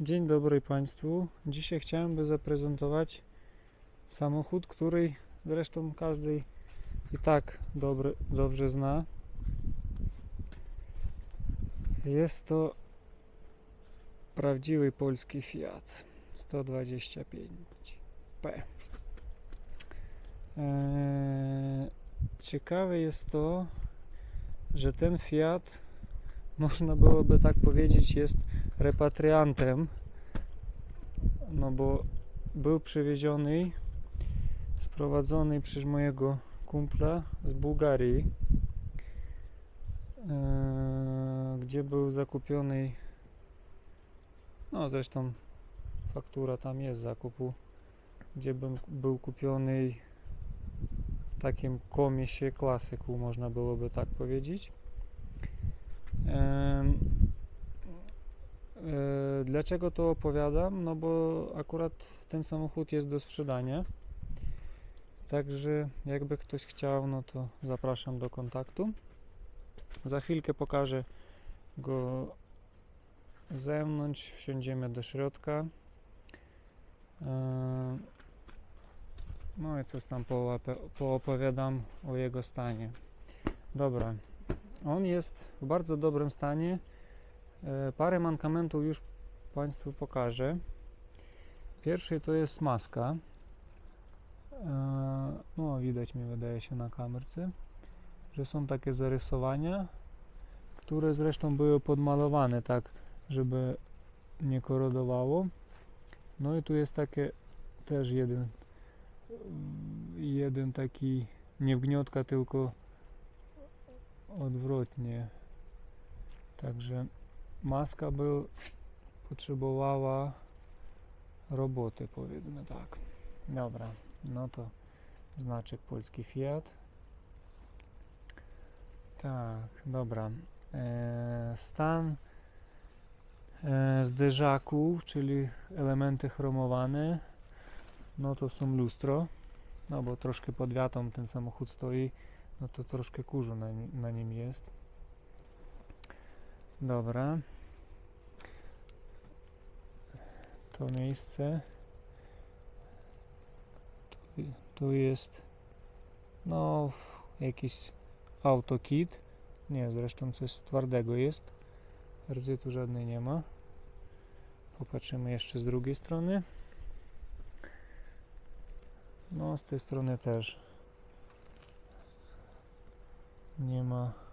Dzień dobry Państwu. Dzisiaj chciałem zaprezentować samochód, który zresztą każdy i tak dobry, dobrze zna. Jest to prawdziwy polski Fiat 125P. Eee, ciekawe jest to, że ten Fiat, można byłoby tak powiedzieć, jest repatriantem, no bo był przywieziony, sprowadzony przez mojego kumpla z Bułgarii, e, gdzie był zakupiony, no zresztą faktura tam jest zakupu, gdzie był, był kupiony w takim komisie klasyku, można byłoby tak powiedzieć. Dlaczego to opowiadam? No bo akurat ten samochód jest do sprzedania. Także jakby ktoś chciał, no to zapraszam do kontaktu. Za chwilkę pokażę go z zewnątrz, wsiądziemy do środka. E, No i coś tam poopowiadam o jego stanie. Dobra, on jest w bardzo dobrym stanie. E, Parę mankamentów już Państwu pokażę. Pierwszy to jest maska. E, No, widać mi wydaje się na kamerce, że są takie zarysowania, które zresztą były podmalowane tak, żeby nie korodowało. No i tu jest takie też jeden jeden taki nie wgniotka, tylko odwrotnie. Także maska był, potrzebowała roboty, powiedzmy tak. Dobra, no to znaczek polski Fiat. Tak, dobra. E, stan e, zderzaków, czyli elementy chromowane, no to są lustro, no bo troszkę pod wiatą ten samochód stoi, no to troszkę kurzu na, na nim jest. Dobra. To miejsce. Tu, tu jest no jakiś autokit. Nie, zresztą coś twardego jest. Rdzy tu żadnej nie ma. Popatrzymy jeszcze z drugiej strony. No, z tej strony też nie ma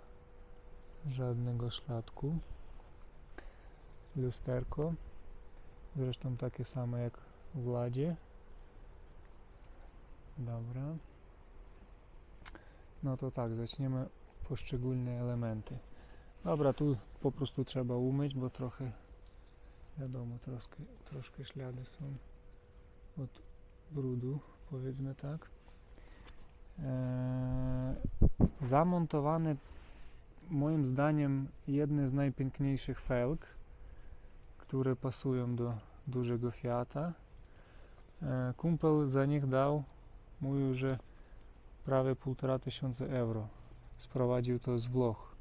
żadnego szladku. Lusterko. Zresztą takie same jak w Ladzie. Dobra. No to tak, zaczniemy poszczególne elementy. Dobra, tu po prostu trzeba umyć, bo trochę wiadomo, troszkę, troszkę ślady są od brudu, powiedzmy tak. Eee, moim zdaniem jedne z najpiękniejszych felg, które pasują do dużego Fiata. E, Kumpel za nich dał, mówił, że prawie półtora tysiąca euro. Sprowadził to z Włoch.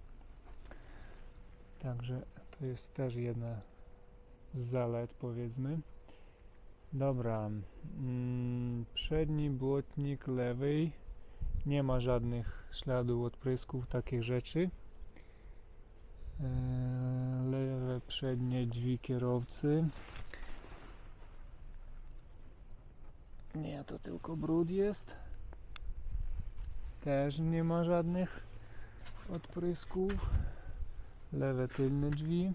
Także to jest też jedna z zalet, powiedzmy. Dobra, mm, przedni błotnik lewej nie ma żadnych śladów odprysków, takich rzeczy. E, Lewe przednie drzwi kierowcy. Nie, to tylko brud jest. Też nie ma żadnych odprysków. Lewe tylne drzwi.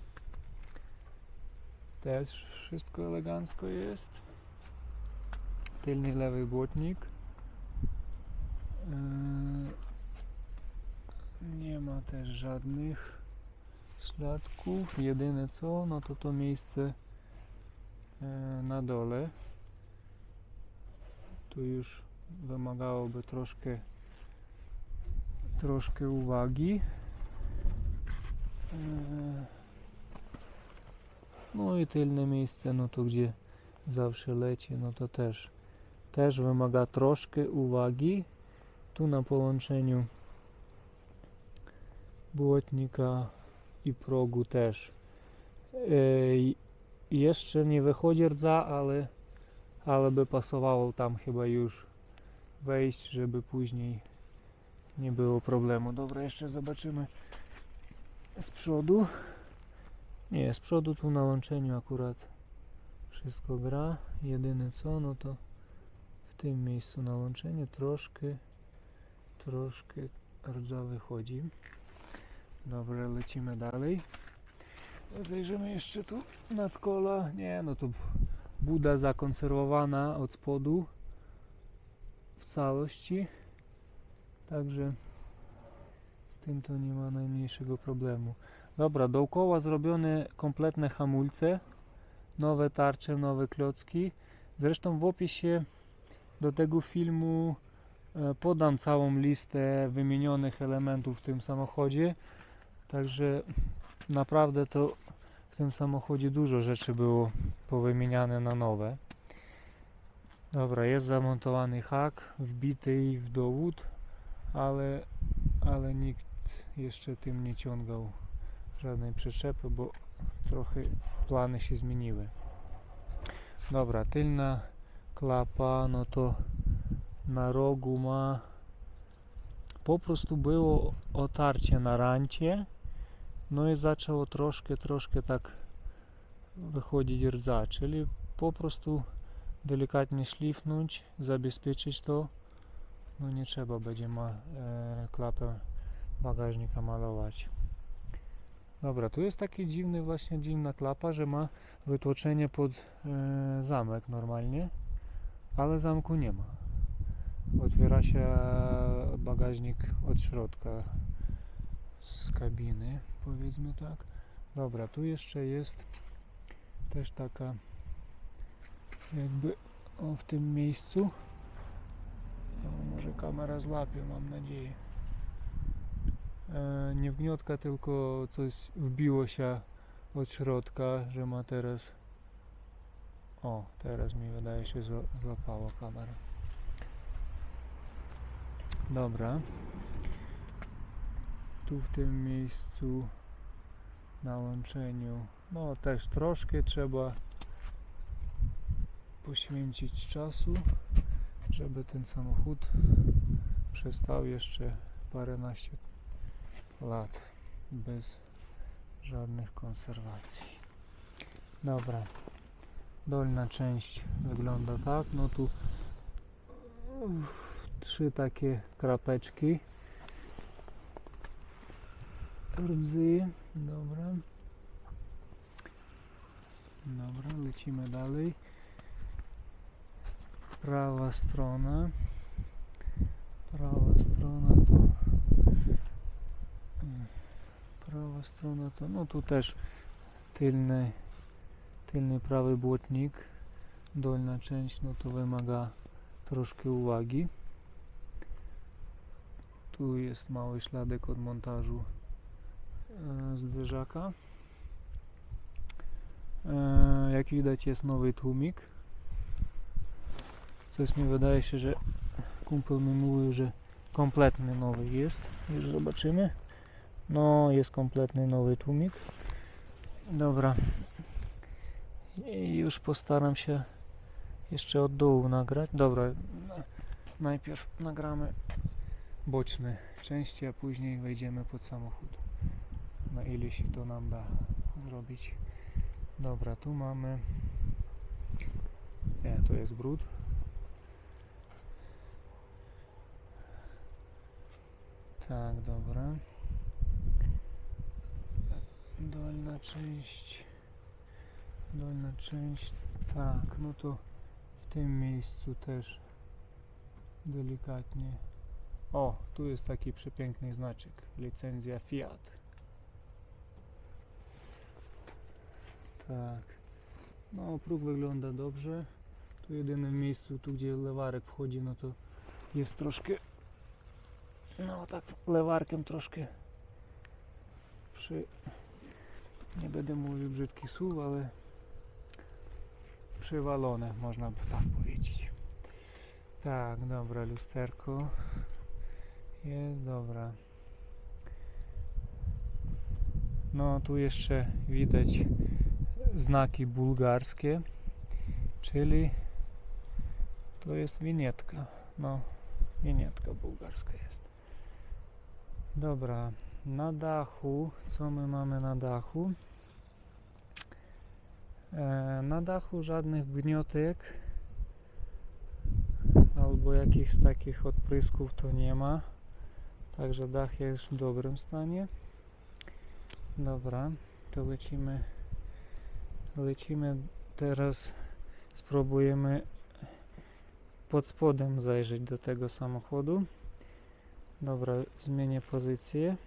Też wszystko elegancko jest. Tylny lewy błotnik. Yy, Nie ma też żadnych śladków. Jedyne co, no to to miejsce e, na dole. Tu już wymagałoby troszkę troszkę uwagi. E, No i tylne miejsce, no to gdzie zawsze leci, no to też też wymaga troszkę uwagi. Tu na połączeniu błotnika i progu też. Jeszcze nie wychodzi rdza, ale, ale by pasowało tam chyba już wejść, żeby później nie było problemu. Dobra, jeszcze zobaczymy z przodu. Nie, z przodu tu na łączeniu akurat wszystko gra. Jedyne co, no to w tym miejscu na łączeniu troszkę, troszkę rdza wychodzi. Dobra, lecimy dalej. Zajrzymy jeszcze tu nad kola. Nie, no to buda zakonserwowana od spodu w całości. Także z tym to nie ma najmniejszego problemu. Dobra, dookoła zrobione kompletne hamulce, nowe tarcze, nowe klocki. Zresztą w opisie do tego filmu e, podam całą listę wymienionych elementów w tym samochodzie. Także naprawdę to w tym samochodzie dużo rzeczy było powymieniane na nowe. Dobra, jest zamontowany hak wbity w dowód, ale, ale nikt jeszcze tym nie ciągał żadnej przyczepy, bo trochę plany się zmieniły. Dobra, tylna klapa, no to na rogu ma po prostu było otarcie na rancie no i zaczęło troszkę, troszkę tak wychodzić rdza, czyli po prostu delikatnie szlifnąć, zabezpieczyć to. No nie trzeba będzie ma e, klapę bagażnika malować. Dobra, tu jest taki dziwny, właśnie dziwna klapa, że ma wytłoczenie pod e, zamek normalnie, ale zamku nie ma. Otwiera się bagażnik od środka z kabiny, powiedzmy tak. Dobra, tu jeszcze jest też taka jakby o, w tym miejscu. No, może kamera złapie, mam nadzieję. E, nie wgniotka, tylko coś wbiło się od środka, że ma teraz. O, teraz mi wydaje się zła- złapało kamera. Dobra tu w tym miejscu na łączeniu. No też troszkę trzeba poświęcić czasu żeby ten samochód przestał jeszcze paręnaście lat bez żadnych konserwacji. Dobra. Dolna część wygląda tak. No tu uff, trzy takie krapeczki rdzy. Dobra. Dobra, lecimy dalej. Prawa strona. Prawa strona to. Prawa strona to. No tu też tylny, tylny prawy błotnik. Dolna część no to wymaga troszkę uwagi. Tu jest mały śladek od montażu zderzaka. E, Jak widać jest nowy tłumik. Coś mi wydaje się, że kumpel mi mówił, że kompletny nowy jest. Już zobaczymy. No, jest kompletny nowy tłumik. Dobra. I już postaram się jeszcze od dołu nagrać. Dobra. Najpierw nagramy boczne części, a później wejdziemy pod samochód na ile się to nam da zrobić. Dobra, tu mamy. Nie, to jest brud. Tak, dobra. Dolna część. Dolna część. Tak, no to w tym miejscu też delikatnie. O, tu jest taki przepiękny znaczek. Licenzja Fiat. Tak. No, próg wygląda dobrze. Tu jedyne miejscu, tu gdzie lewarek wchodzi, no to jest troszkę. No, tak lewarkiem troszkę przy. Nie będę mówił brzydki słów, ale przywalone, można by tak powiedzieć. Tak, dobra, lusterko. Jest dobra. No, tu jeszcze widać znaki bułgarskie, czyli to jest winietka. No, winietka bułgarska jest. Dobra, na dachu, co my mamy na dachu? E, na dachu żadnych gniotek albo jakichś takich odprysków to nie ma. Także dach jest w dobrym stanie. Dobra, to lecimy. Lecimy teraz. Spróbujemy pod spodem zajrzeć do tego samochodu. Dobra, zmienię pozycję.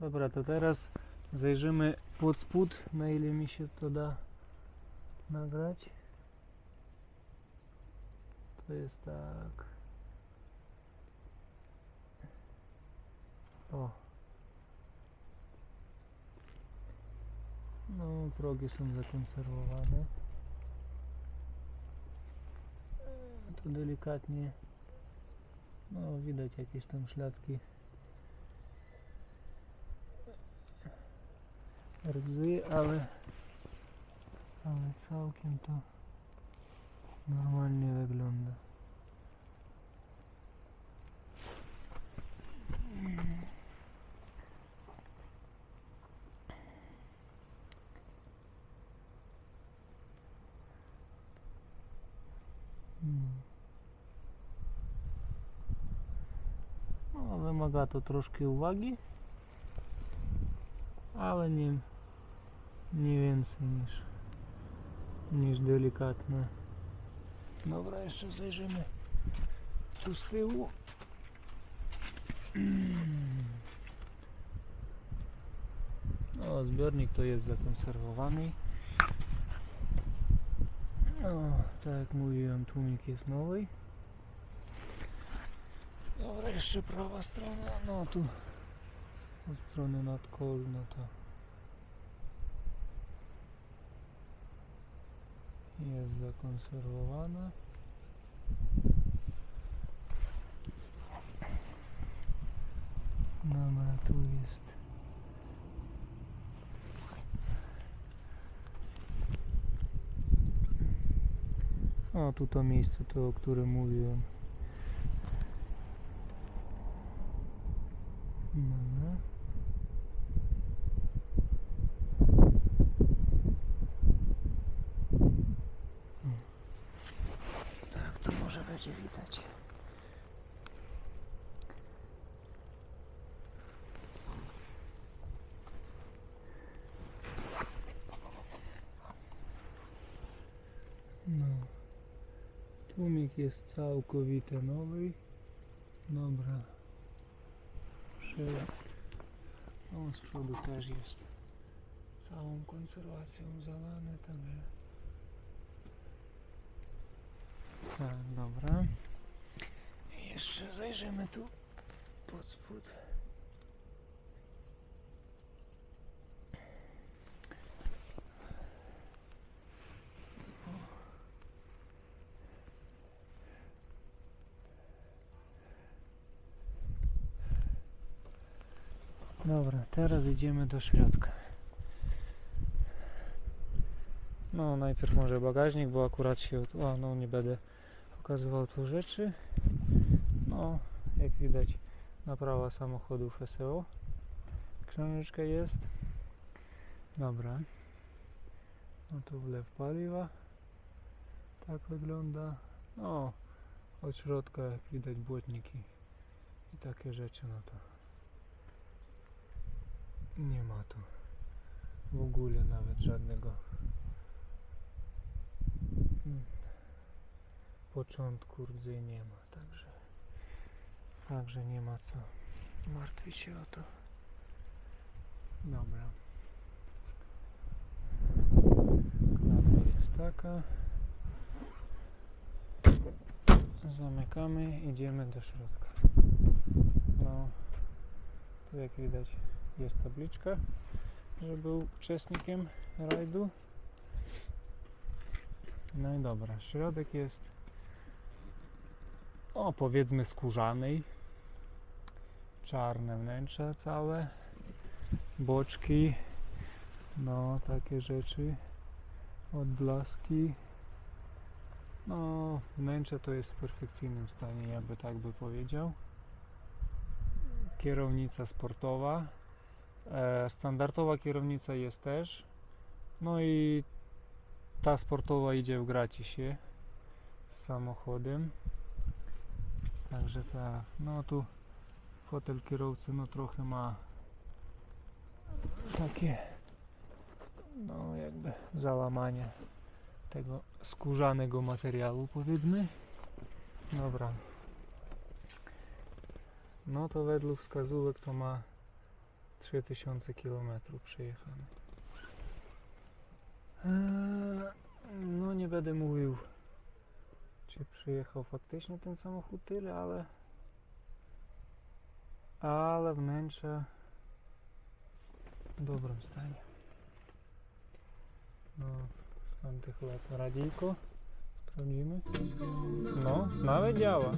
Dobra, to teraz zajrzymy pod spód, na ile mi się to da nagrać. To jest tak. O. No, progi są zakonserwowane. Tu delikatnie. No, widać jakieś tam śladki. Rdzy, ale ale całkiem to normalnie wygląda. Hmm. To troszkę uwagi, ale nie, nie więcej niż, niż delikatne. Dobra, jeszcze zajrzymy tu z tyłu. No, zbiornik to jest zakonserwowany. No, tak jak mówiłem, tłumik jest nowy. Dobra, jeszcze prawa strona, no tu od strony nadkolna to jest zakonserwowana. Dobra, tu jest O, tu to miejsce, to o którym mówiłem. Dobra. Tak, to może będzie widać. No. Tłumik jest całkowite nowy. Dobra. Przed. O, z przodu też jest całą konserwacją zalane, także. Tak, dobra. I jeszcze zajrzymy tu pod spód. Dobra, teraz idziemy do środka. No, najpierw może bagażnik, bo akurat się. O, no, nie będę pokazywał tu rzeczy. No, jak widać, naprawa samochodów SEO. Książeczka jest. Dobra. No tu wlew paliwa. Tak wygląda. No, od środka jak widać błotniki i takie rzeczy, no to nie ma tu w ogóle nawet żadnego początku rdzej nie ma, także także nie ma co martwić się o to. Dobra. Klapa jest taka. Zamykamy, idziemy do środka. No, tu jak widać jest tabliczka, że był uczestnikiem rajdu. No i dobra, środek jest o powiedzmy skórzanej. Czarne wnętrze całe, boczki, no takie rzeczy. odblaski. No, wnętrze to jest w perfekcyjnym stanie, ja by tak by powiedział. Kierownica sportowa. E, standardowa kierownica jest też. No i ta sportowa idzie w gratisie z samochodem. Także tak, no tu fotel kierowcy no trochę ma takie no jakby załamanie tego skórzanego materiału powiedzmy. Dobra. No to według wskazówek to ma 3000 km przejechane. Eee, No nie będę mówił czy przyjechał faktycznie ten samochód tyle, ale ale wnętrze w dobrym stanie. No, z tamtych lat radyjko. Sprawdzimy. No, nawet działa.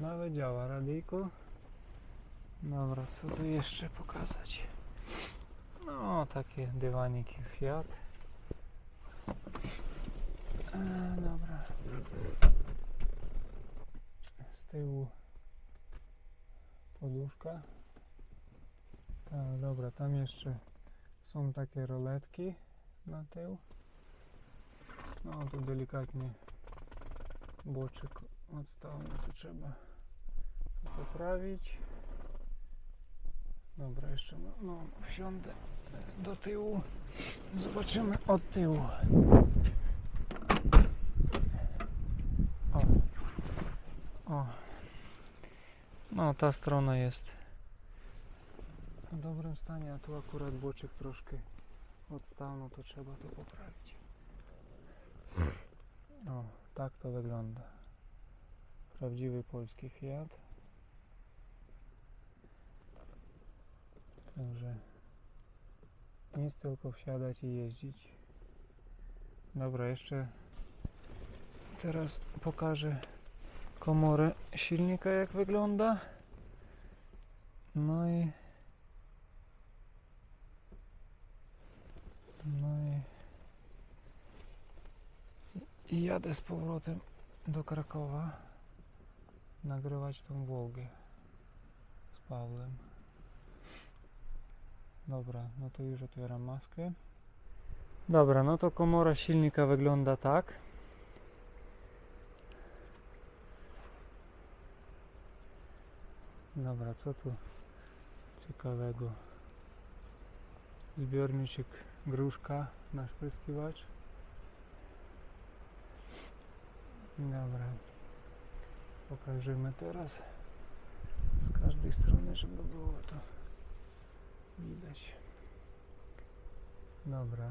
Nawet działa radyjko. Dobra, co tu jeszcze pokazać? No, takie dywaniki Fiat. E, dobra. Z tyłu poduszka. Tak, dobra, tam jeszcze są takie roletki na tył. No, tu delikatnie boczek odstałny, to trzeba poprawić. Dobra, jeszcze no, no, wsiądę do tyłu. Zobaczymy od tyłu. O. O. No, ta strona jest w dobrym stanie, a tu akurat boczek troszkę odstał, no to trzeba to poprawić. O, tak to wygląda. Prawdziwy polski Fiat. Także nic tylko wsiadać i jeździć. Dobra, jeszcze teraz pokażę komorę silnika jak wygląda. No i no i i jadę z powrotem do Krakowa nagrywać tą Wołgę z Pawłem. Dobra, no to już otwieram maskę. Dobra, no to komora silnika wygląda tak. Dobra, co tu ciekawego? Zbiorniczek gruszka na spryskiwacz. Dobra. Pokażemy teraz z każdej strony, żeby było to widać. Dobra.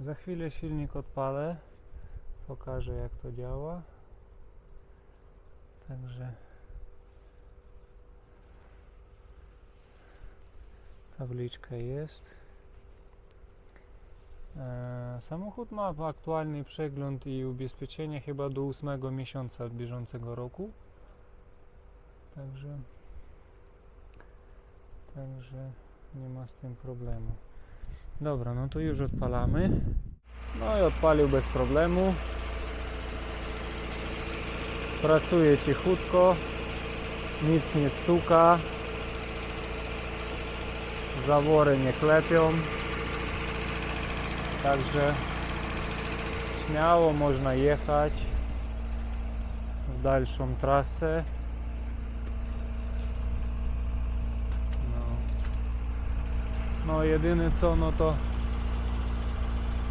Za chwilę silnik odpalę. Pokażę jak to działa. Także tabliczka jest. E, samochód ma aktualny przegląd i ubezpieczenie chyba do 8 miesiąca bieżącego roku. Także Także nie ma z tym problemu. Dobra, no to już odpalamy. No i odpalił bez problemu. Pracuje cichutko. Nic nie stuka. Zawory nie klepią. Także śmiało można jechać w dalszą trasę. No. No jedyne co, no to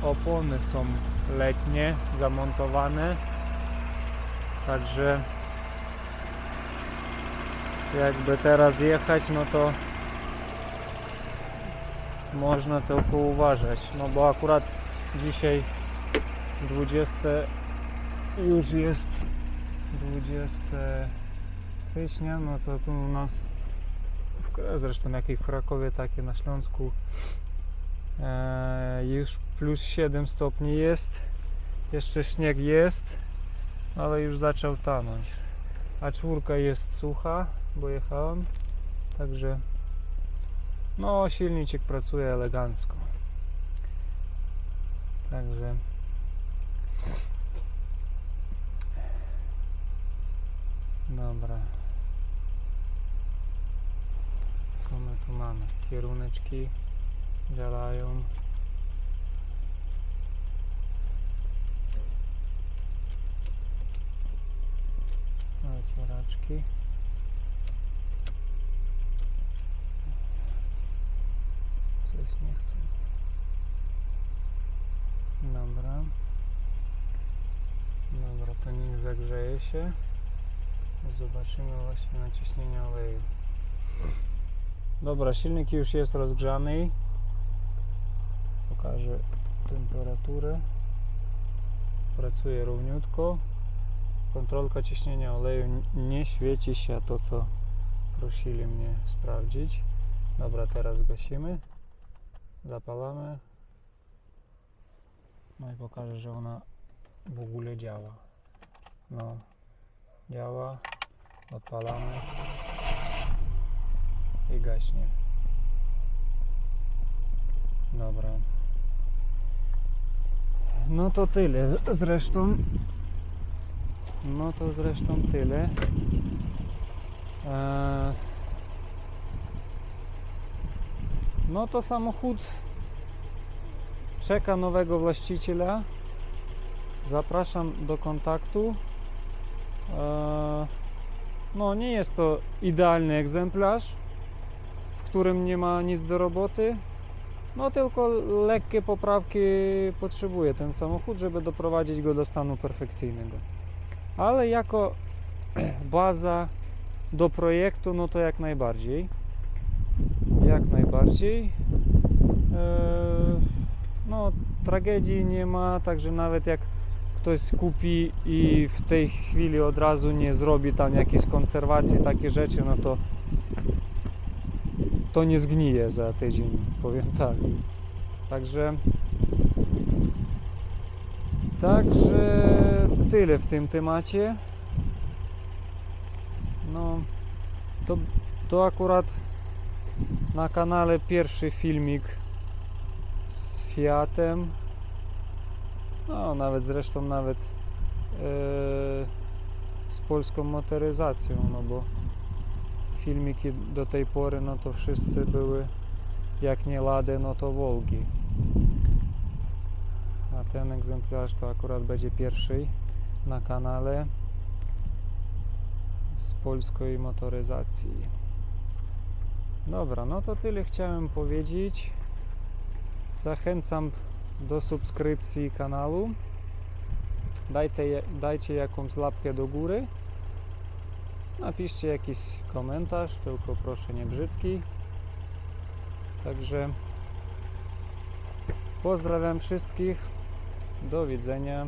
opony są letnie, zamontowane. Także jakby teraz jechać, no to można tylko uważać. No bo akurat dzisiaj 20 już jest 20 stycznia, no to tu u nas zresztą jak i w Krakowie, takie na Śląsku e, już plus 7 stopni jest jeszcze śnieg jest ale już zaczął tanąć a czwórka jest sucha bo jechałem Także no silniczek pracuje elegancko. Także Dobra. Co my tu mamy? Kieruneczki działają. Otwieraczki. Coś nie chcę. Dobra. Dobra, to niech zagrzeje się. Zobaczymy właśnie naciśnienie oleju. Dobra, silnik już jest rozgrzany. Pokażę temperaturę. Pracuje równiutko. Kontrolka ciśnienia oleju nie świeci się to, co prosili mnie sprawdzić. Dobra, teraz gasimy. Zapalamy. No i pokażę, że ona w ogóle działa. No, działa. Odpalamy i gaśnie. Dobra. No to tyle. Zresztą. No to zresztą tyle. Eee, no to samochód czeka nowego właściciela. Zapraszam do kontaktu. Eee, no nie jest to idealny egzemplarz, którym nie ma nic do roboty. No tylko lekkie poprawki potrzebuje ten samochód, żeby doprowadzić go do stanu perfekcyjnego. Ale jako baza do projektu, no to jak najbardziej. Jak najbardziej. Eee, no, tragedii nie ma, także nawet jak ktoś skupi i w tej chwili od razu nie zrobi tam jakiejś konserwacji, takie rzeczy, no to to nie zgnije za tydzień, powiem tak. Także Także tyle w tym temacie. No, to, to akurat na kanale pierwszy filmik z Fiatem. No, nawet zresztą nawet e, z polską motoryzacją, no bo filmiki do tej pory, no to wszyscy były jak nie Lady, no to Volgi. A ten egzemplarz to akurat będzie pierwszy na kanale z polskiej motoryzacji. Dobra, no to tyle chciałem powiedzieć. Zachęcam do subskrypcji kanału. Dajcie, dajcie jakąś lapkę do góry. Napiszcie jakiś komentarz, tylko proszę nie brzydki. Także pozdrawiam wszystkich. Do widzenia.